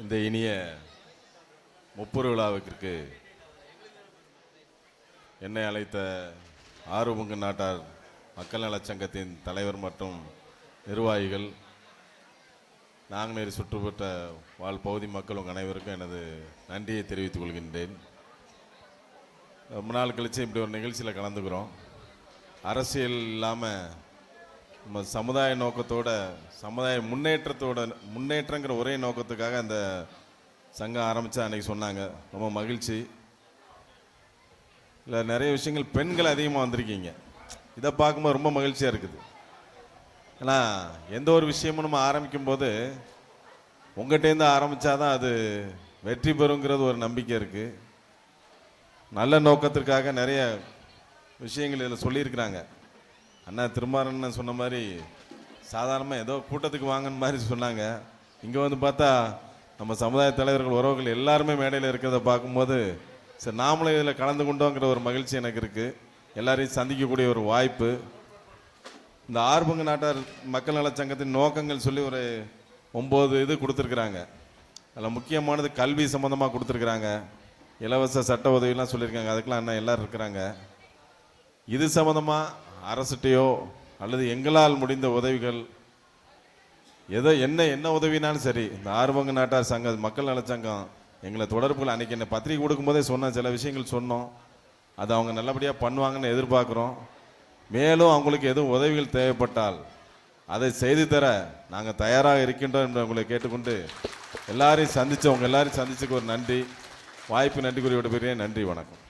இந்த இனிய முப்பொரு விழாவிற்கு என்னை அழைத்த ஆறுமுக நாட்டார் மக்கள் நலச் சங்கத்தின் தலைவர் மற்றும் நிர்வாகிகள் நாங்குநேரி சுற்றுப்பட்ட வாழ் பகுதி மக்கள் உங்கள் அனைவருக்கும் எனது நன்றியை தெரிவித்துக் கொள்கின்றேன். ரொம்ப நாள் கழித்து இப்படி ஒரு நிகழ்ச்சியில் கலந்துக்கிறோம். அரசியல் இல்லாமல் நம்ம சமுதாய நோக்கத்தோட சமுதாய முன்னேற்றத்தோட முன்னேற்றங்கிற ஒரே நோக்கத்துக்காக அந்த சங்கம் ஆரம்பித்தா அன்றைக்கி சொன்னாங்க. ரொம்ப மகிழ்ச்சி. இல்லை நிறைய விஷயங்கள் பெண்கள் அதிகமாக வந்திருக்கீங்க. இதை பார்க்கும்போது ரொம்ப மகிழ்ச்சியாக இருக்குது. ஏன்னா எந்த ஒரு விஷயமும் நம்ம ஆரம்பிக்கும் போது உங்கள்கிட்டேருந்து ஆரம்பித்தா தான் அது வெற்றி பெறுங்கிறது ஒரு நம்பிக்கை இருக்குது நல்ல நோக்கத்திற்காக நிறைய விஷயங்கள் இதில் சொல்லியிருக்கிறாங்க. அண்ணா திருமாறன் சொன்ன மாதிரி சாதாரணமாக ஏதோ கூட்டத்துக்கு வாங்கன்னு மாதிரி சொன்னாங்க. இங்கே வந்து பார்த்தா நம்ம சமுதாய தலைவர்கள் உறவுகள் எல்லாருமே மேடையில் இருக்கிறத பார்க்கும்போது சரி நாமளும் இதில் கலந்து கொண்டோங்கிற ஒரு மகிழ்ச்சி எனக்கு இருக்குது எல்லாரையும் சந்திக்கக்கூடிய ஒரு வாய்ப்பு. இந்த ஆர்வங்க நாட்டார் மக்கள் நலச்சங்கத்தின் நோக்கங்கள் சொல்லி ஒரு ஒம்பது இது கொடுத்துருக்குறாங்க. அதில் முக்கியமானது கல்வி சம்மந்தமாக கொடுத்துருக்குறாங்க. இலவச சட்ட உதவிலாம் சொல்லியிருக்காங்க. அதுக்கெல்லாம் அண்ணா எல்லோரும் இருக்கிறாங்க. இது சம்மந்தமாக அரசுட்டையோ அல்லது எங்களால் முடிந்த உதவிகள் எதோ என்ன என்ன உதவினாலும் சரி இந்த ஆர்வங்க நாட்டார் சங்கம் மக்கள் நலச்சங்கம் எங்களை தொடர்புகள் அன்றைக்கி என்ன பத்திரிக்கை கொடுக்கும்போதே சொன்ன சில விஷயங்கள் சொன்னோம். அது அவங்க நல்லபடியாக பண்ணுவாங்கன்னு எதிர்பார்க்குறோம். மேலும் அவங்களுக்கு எதுவும் உதவிகள் தேவைப்பட்டால் அதை செய்து தர நாங்கள் தயாராக இருக்கின்றோம் என்று உங்களை கேட்டுக்கொண்டு எல்லாரையும் சந்தித்தவங்க எல்லாரையும் சந்திச்சுக்கு ஒரு நன்றி. வாய்ப்பு நன்றி கூறி விடுபெறேன் நன்றி வணக்கம்.